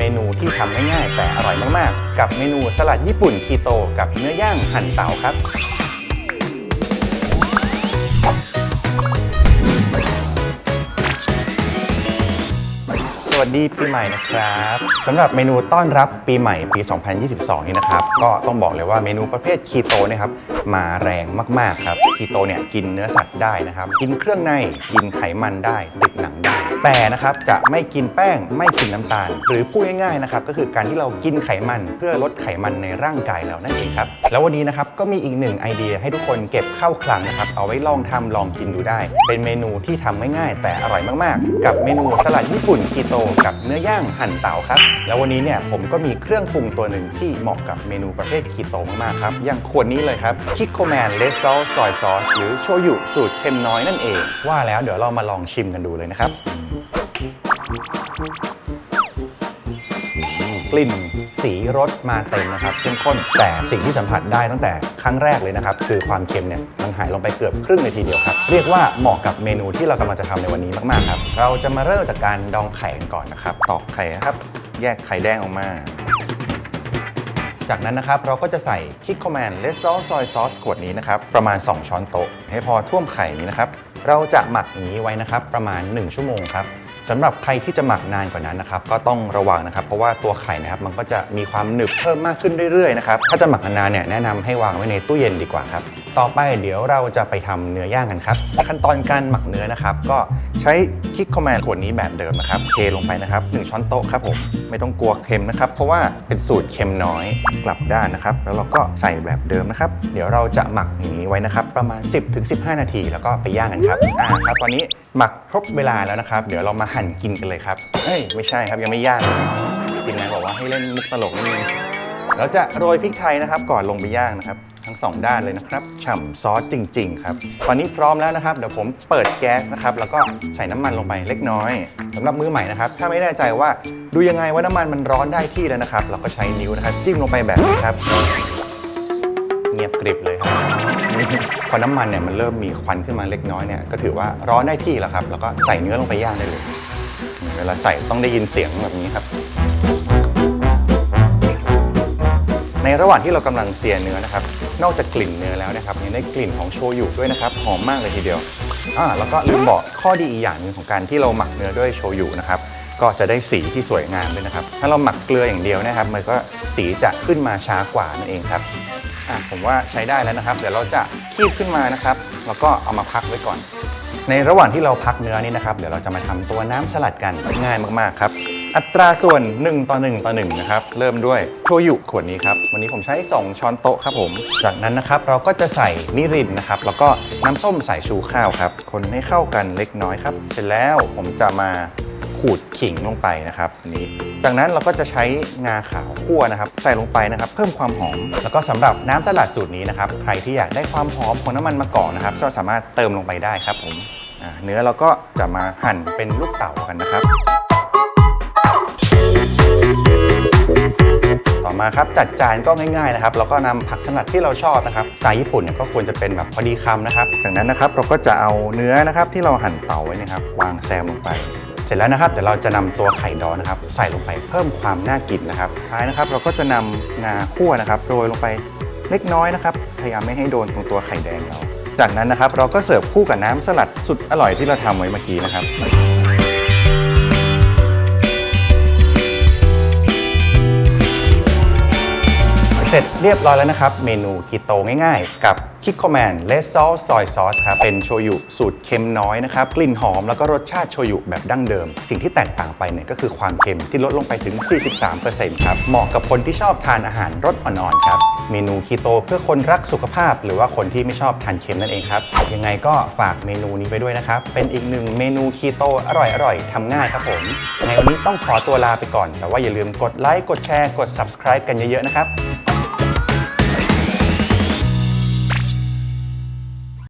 เมนูที่ทำง่ายๆแต่อร่อยมากๆ กับเมนูสลัดญี่ปุ่นคีโตกับเนื้อย่างหั่นเตาครับ สวัสดีปีใหม่นะครับสำหรับเมนูต้อนรับปีใหม่ปี 2022 นี้นะครับ ก็ต้องบอกเลยว่าเมนูประเภทคีโตนะครับมาแรงมากๆครับคีโตเนี่ยกินเนื้อสัตว์ได้นะครับ กินเครื่องในกินไขมันได้ติดหนังได้ แต่นะครับจะไม่กินแป้งไม่กินน้ำตาล หรือพูดง่ายๆนะครับก็คือการที่เรากินไขมันเพื่อลดไขมันในร่างกายเรานั่นเองครับแล้ววันนี้นะครับก็มีอีกหนึ่งไอเดียให้ทุกคนเก็บเข้าคลังนะครับเอาไว้ลองทำลองกินดูได้ เป็นเมนูที่ทำง่ายๆแต่อร่อยมากๆ กับเมนูสลัดญี่ปุ่นคีโตกับเนื้อย่างหั่นเตาครับแล้ววันนี้เนี่ยผมก็มีเครื่องปรุงตัวหนึ่งที่เหมาะกับเมนูประเภทคีโตมากๆครับอย่างขวดนี้เลยครับคิโคแมนเลสซอลซอยซอสหรือโชยุสูตรเค็มน้อยนั่นเอง ว่าแล้วเดี๋ยวเรามาลองชิมกันดูเลยนะครับ กลิ่นสีรสมาเต็มนะครับเข้มข้นแต่สิ่งที่สัมผัสได้ตั้งแต่ครั้งแรกเลยนะครับ คือความเค็มเนี่ยมันหายลงไปเกือบครึ่งเลยทีเดียวครับ เรียกว่าเหมาะกับเมนูที่เรากำลังจะทำในวันนี้มากๆครับ เราจะมาเริ่มจากการดองไข่กันก่อนนะครับตอกไข่นะครับ แยกไข่แดงออกมา จากนั้นนะครับเราก็จะใส่คิกคอมแมนเลสซอสซอยซอสขวดนี้นะครับประมาณ 2 ช้อนโต๊ะให้พอท่วมไข่นี้นะครับ เราจะหมักอย่างนี้ไว้นะครับประมาณ 1 ชั่วโมงครับสำหรับใครที่จะหมักนานกว่านั้นนะครับก็ต้องระวังนะครับ เพราะว่าตัวไข่นะครับมันก็จะมีความหนึบเพิ่มมากขึ้นเรื่อยๆนะครับถ้าจะหมักนานเนี่ยแนะนำให้วางไว้ในตู้เย็นดีกว่าครับ ต่อไปเดี๋ยวเราจะไปทำเนื้อย่างกันครับ ขั้นตอนการหมักเนื้อนะครับ ก็ใช้คิกคอมแมนขวดนี้แบบเดิมนะครับเทลงไปนะครับ 1 ช้อนโต๊ะครับผมไม่ต้องกลัวเค็มนะครับ เพราะว่าเป็นสูตรเค็มน้อยกลับด้านนะครับ แล้วเราก็ใส่แบบเดิมนะครับ เดี๋ยวเราจะหมักอย่างนี้ไว้นะครับ ประมาณ 10-15 นาที แล้วก็ไปย่างกันครับอ่าครับตอนนี้หมักครบเวลาแล้วนะครับ เดี๋ยวเรามาหั่นกินกันเลยครับเอ้ยไม่ใช่ครับยังไม่ย่างทีมงานบอกว่าให้เล่นมุกตลกนิดนึงเราจะโรยพริกไทยนะครับ ก่อนลงไปย่างนะครับ ทั้งสองด้านเลยนะครับฉ่ำซอสจริง ๆ ครับ ตอนนี้พร้อมแล้วนะครับเดี๋ยวผมเปิดแก๊สนะครับแล้วก็ใส่น้ำมันลงไปเล็กน้อยสำหรับมือใหม่นะครับถ้าไม่แน่ใจว่าดูยังไงว่าน้ำมันมันร้อนได้ที่แล้วนะครับ เราก็ใช้นิ้วนะครับจิ้มลงไปแบบนี้ครับ เงียบกริบเลยครับพอน้ำมันเนี่ยมันเริ่มมีควันขึ้นมาเล็กน้อยเนี่ยก็ถือว่าร้อนได้ที่แล้วครับแล้วก็ใส่เนื้อลงไปย่างได้เลย เวลาใส่ต้องได้ยินเสียงแบบนี้ครับในระหว่างที่เรากำลังเสียเนื้อนะครับ นอกจากกลิ่นเนื้อแล้วนะครับยังได้กลิ่นของโชยุด้วยนะครับหอมมากเลยทีเดียวอ่าแล้วก็ลืมบอกข้อดีอีกอย่างหนึงของการที่เราหมักเนื้อด้วยโชยุนะครับก็จะได้สีที่สวยงามด้วยนะครับ ถ้าเราหมักเกลืออย่างเดียวนะครับ มันก็สีจะขึ้นมาช้ากว่านั่นเองครับอะผมว่าใช้ได้แล้วนะครับ เดี๋ยวเราจะคีบขึ้นมานะครับ แล้วก็เอามาพักไว้ก่อน ในระหว่างที่เราพักเนื้อนี่นะครับ เดี๋ยวเราจะมาทำตัวน้ำสลัดกันง่ายมากๆครับ อัตราส่วน 1 ต่อ 1 ต่อ 1 นะครับ เริ่มด้วยโชยุขวดนี้ครับ วันนี้ผมใช้ 2 ช้อนโต๊ะครับผม จากนั้นนะครับเราก็จะใส่นิรินนะครับ แล้วก็น้ำส้มสายชูข้าวครับ คนให้เข้ากันเล็กน้อยครับ เสร็จแล้วผมจะมาขูดขิงลงไปนะครับนนี้จากนั้นเราก็จะใช้งาขาวคั่วนะครับ ใส่ลงไปนะครับ เพิ่มความหอม แล้วก็สำหรับน้ำสลัดสูตรนี้นะครับ ใครที่อยากได้ความหอมของน้ำมันมะกอกนะครับก็สามารถเติมลงไปได้ครับผมเนื้อเราก็จะมาหั่นเป็นลูกเต๋ากันนะครับ มาครับจัดจานก็ง่ายๆนะครับเราก็นำผักสลัดที่เราชอบนะครับสไตล์ญี่ปุ่นเนี่ยก็ควรจะเป็นแบบพอดีคำนะครับจากนั้นนะครับเราก็จะเอาเนื้อนะครับที่เราหั่นเตาไว้นะครับวางแซมลงไปเสร็จแล้วนะครับเดี๋ยวเราจะนำตัวไข่ดองนะครับ ใส่ลงไปเพิ่มความน่ากินนะครับท้ายนะครับ เราก็จะนำงาคั่วนะครับโรยลงไปเล็กน้อยนะครับ พยายามไม่ให้โดนตรงตัวไข่แดงเรา จากนั้นนะครับเราก็เสิร์ฟคู่กับน้ำสลัดสุดอร่อยที่เราทำไว้เมื่อกี้นะครับ สร็จเรียบร้อยแล้วนะครับ เมนูคีโตง่ายๆ กับคิกคอแมนเลสซอสซอยซอสครับเป็นโชยุสูตรเค็มน้อยนะครับ กลิ่นหอมแล้วก็รสชาติโชยุแบบดั้งเดิม สิ่งที่แตกต่างไปเนี่ยก็คือความเค็มที่ลดลงไปถึง 43%ครับเหมาะกับคนที่ชอบทานอาหารรสอ่อนๆครับเมนูคีโตเพื่อคนรักสุขภาพ หรือว่าคนที่ไม่ชอบทานเค็มนั่นเองครับ ยังไงก็ฝากเมนูนี้ไปด้วยนะครับ เป็นอีกหนึ่งเมนูคีโตอร่อยๆทำง่ายครับผมในวันนี้ต้องขอตัวลาไปก่อน แต่ว่าอย่าลืมกดไลค์กดแชร์กด subscribe กันเยอะๆนะครับ